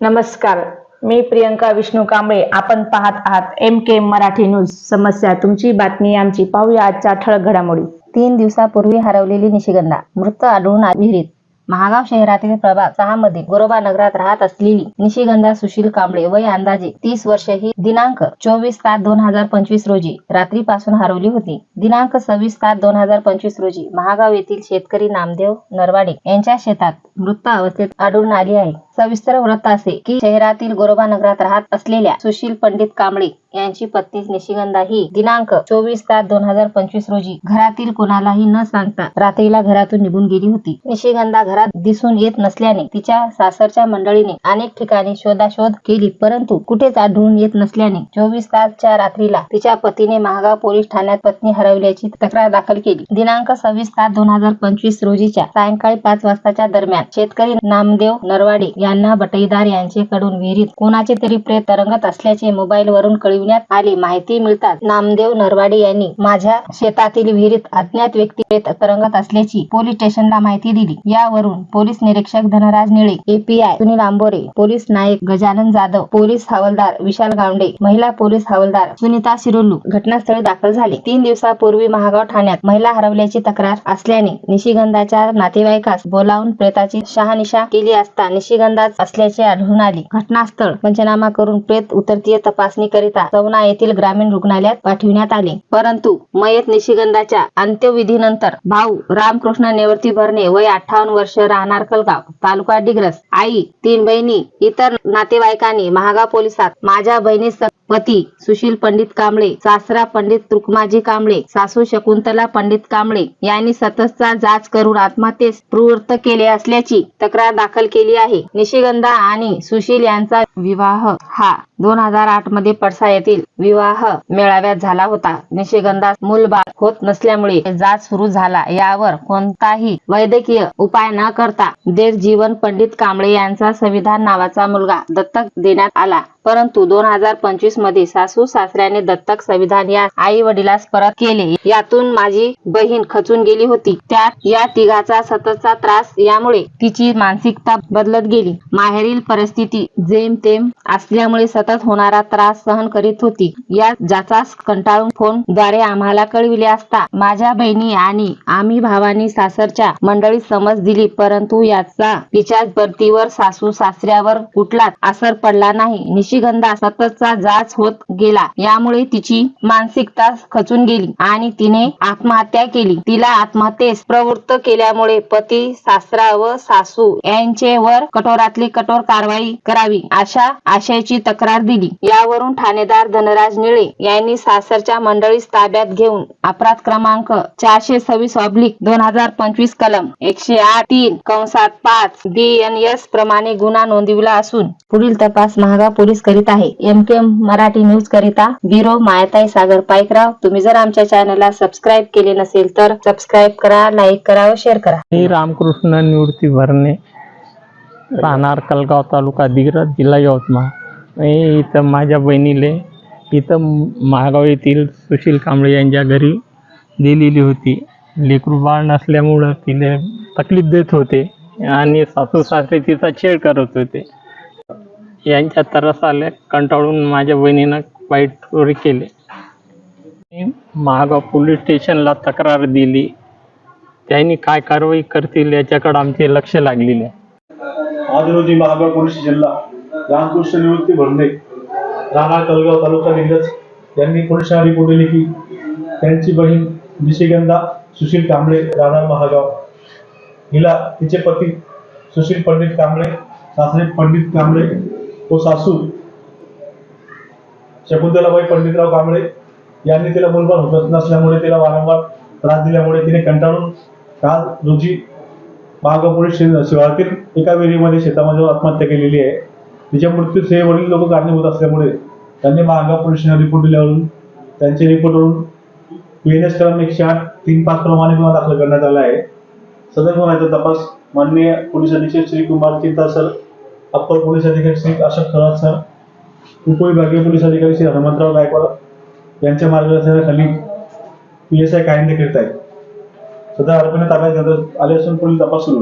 नमस्कार. मी प्रियंका विष्णू कांबळे. आपण पाहत आहात एम के मराठी न्यूज समस्या तुमची बातमी आमची. पाहूया आजच्या ठळक घडामोडी. तीन दिवसापूर्वी हरवलेली निशिगंधा मृत आढळून विहिरीत महागाव शहरातील प्रभाग सहा मध्ये गोरोबा नगरात राहत असलेली निशिगंधा सुशील कांबळे वय अंदाजे तीस वर्ष ही दिनांक चोवीस सात दोन हजार पंचवीस रोजी रात्रीपासून हरवली होती. दिनांक सव्वीस सात दोन हजार पंचवीस रोजी महागाव येथील शेतकरी नामदेव नरवाडे यांच्या शेतात मृत अवस्थेत आढळून आली आहे. सविस्तर व्रत असे की शहरातील गोरोबा नगरात राहत असलेल्या सुशील पंडित कांबळे यांची पत्नी निशिगंधा ही दिनांक चोवीस सात दोन हजार पंचवीस रोजी घरातील कोणालाही न सांगता रात्रीला घरातून निघून गेली होती. निशिगंधा घरात दिसून येत नसल्याने तिच्या सासरच्या मंडळीने अनेक ठिकाणी शोधाशोध केली परंतु कुठेच आढळून येत नसल्याने चोवीस तासच्या रात्रीला तिच्या पतीने महागाव पोलीस ठाण्यात पत्नी हरवल्याची तक्रार दाखल केली. दिनांक सव्वीस सात दोन हजार पंचवीस रोजीच्या सायंकाळी पाच वाजताच्या दरम्यान शेतकरी नामदेव नरवाडे यांना बटईदार यांचेकडून विहिरीत कोणाचे तरी प्रेत तरंगत असल्याचे मोबाईल वरून कळविण्यात आले माहिती मिळतात नामदेव नरवाडे यांनी माझ्या शेतातील विहिरीत अज्ञात व्यक्ती प्रेत तरंगत असल्याची पोलीस स्टेशनला माहिती दिली. यावरून पोलीस निरीक्षक धनराज निळे एपीआय सुनील आंबोरे पोलीस नायक गजानन जाधव पोलीस हवालदार विशाल गावडे महिला पोलीस हवालदार सुनीता शिरोलू घटनास्थळी दाखल झाले. तीन दिवसापूर्वी महागाव ठाण्यात महिला हरवल्याची तक्रार असल्याने निशिगंधाच्या नातेवाईकास बोलावून प्रेताची शहानिशा केली असता निशिगंध अंदाज असल्याचे आढळून आले. घटनास्थळ पंचनामा करून प्रेत उतरतीय तपासणी करिता चौना येथील ग्रामीण रुग्णालयात पाठविण्यात आले. परंतु मयत निशिगंधाच्या अंत्यविधीनंतर भाऊ रामकृष्ण नेवर्ती भरणे वय अठ्ठावन्न वर्ष राहणार कलगाव तालुका डिग्रस. आई तीन बहिणी इतर नातेवाईकांनी महागाव पोलिसात माझ्या बहिणीस पती सुशील पंडित कांबळे सासरा पंडित तुकमाजी कांबळे सासू शकुंतला पंडित कांबळे यांनी सततचा जाच करून आत्महत्येस प्रवृत्त केले असल्याची तक्रार दाखल केली आहे. निशिगंधा आणि सुशील यांचा विवाह हा दोन हजार आठमध्ये पडसा येथील विवाह मेळाव्यात झाला होता. निशिगंधा मूलबाळ होत नसल्यामुळे जाच सुरू झाला. यावर कोणताही वैद्यकीय उपाय न करता देश जीवन पंडित कांबळे यांचा संविधान नावाचा मुलगा दत्तक देण्यात आला. परंतु दोन हजार पंचवीस मध्ये सासू सासऱ्याने दत्तक संविधान या आई वडिलास परत केले. यातून माझी बहीण खचून गेली होती. त्यात या तिघाचा सततचा त्रास यामुळे तिची मानसिकता बदलत गेली. माहेरील परिस्थिती जेम तेम असल्यामुळे सतत होणारा त्रास सहन करीत होती. या ज्याचा कंटाळून फोनद्वारे आम्हाला कळविले असता माझ्या बहिणी आणि आम्ही भावानी सासरच्या मंडळीत समज दिली परंतु याचा तिच्या पतीवर सासू सासऱ्यावर कुठलाच असर पडला नाही. निशिगंधा सततचा जाच त्रास होत गेला. यामुळे तिची मानसिकता खचून गेली आणि तिने आत्महत्या केली. तिला आत्महत्येस प्रवृत्त केल्यामुळे पती सासरा व सासू यांचेवर कठोरातली कठोर कारवाई करावी अशा आशयाची तक्रार दिली. यावरून ठाणेदार धनराज निळे यांनी सासरच्या मंडळीस ताब्यात घेऊन अपराध क्रमांक चारशे सव्वीस ऑब्लिक दोन हजार पंचवीस कलम एकशे आठ तीन कंसात पाच डी एन एस प्रमाणे गुन्हा नोंदविला असून पुढील तपास महागा पोलीस करीत आहे. एम के मराठी न्यूज करिता ब्युरो मायाताई सागर पाईकराव तुम्ही जर आमच्या चॅनलला सबस्क्राईब केले नसेल तर सबस्क्राईब करा लाईक करा व शेअर करा. मी रामकृष्ण निवृत्ती भरणे राहणार कलगाव तालुका दिग्रज जिल्हा यवतमाळ. मी इथं माझ्या बहिणीले इथं महागाव येथील सुशील कांबळे यांच्या घरी दिलेली होती. लेकरू बाळ नसल्यामुळं तिने तकलीफ देत होते आणि सासू सासरे तिचा छेड करत होते. यांच्या तरसाले कंटाळून माझ्या बहिणीनं वाईट चोरी केले. मी महागाव पोलीस स्टेशनला तक्रार दिली. त्यांनी काय कारवाई करतील याच्याकडे आमचे लक्ष लागलेले आहे. आज रोजी महागाव पोलीस स्टेशनला रामकृष्ण निवृत्ती भरणे राणा कलगाव तालुका दिग्रज यांनी पोलिसांना रिपोर्ट दिली की त्यांची बहीण निशिगंधा सुशील कांबळे राणा महागाव. हिला तिचे पती सुशील पंडित कांबळे सासरे पंडित कांबळे तो सासू शकुंतलाबाई पंडितराव कांबळे यांनी तिला मुलबाळ होत नसल्यामुळे तिला वारंवार त्रास दिल्यामुळे तिने कंटाळून काल रोजी महागाव शिवारातील एका विहिरीमध्ये शेतामध्ये आत्महत्या केलेली आहे. तिच्या मृत्यूस हे वडील लोक कारणीभूत असल्यामुळे त्यांनी महागाव पोलीस रिपोर्ट दिल्यावरून त्यांच्या रिपोर्टवरून पी एन एस कलम एकशे आठ तीन पाच प्रमाणे गुन्हा दाखल करण्यात आला आहे. सदर गुन्ह्याचा तपास माननीय पोलीस अधीक्षक श्री कुमार चिंता सर अप्पर पोलीस अधिकारी श्री अशोक खरात सर उपविभागीय पोलीस अधिकारी श्री हनुमंतराव गायकवाड यांच्या मार्गदर्शनाखाली पी एस आय कायंदे करीत आहेत. सध्या आरोपीने ताब्यात घेण्यात आले असून पुढील तपास सुरू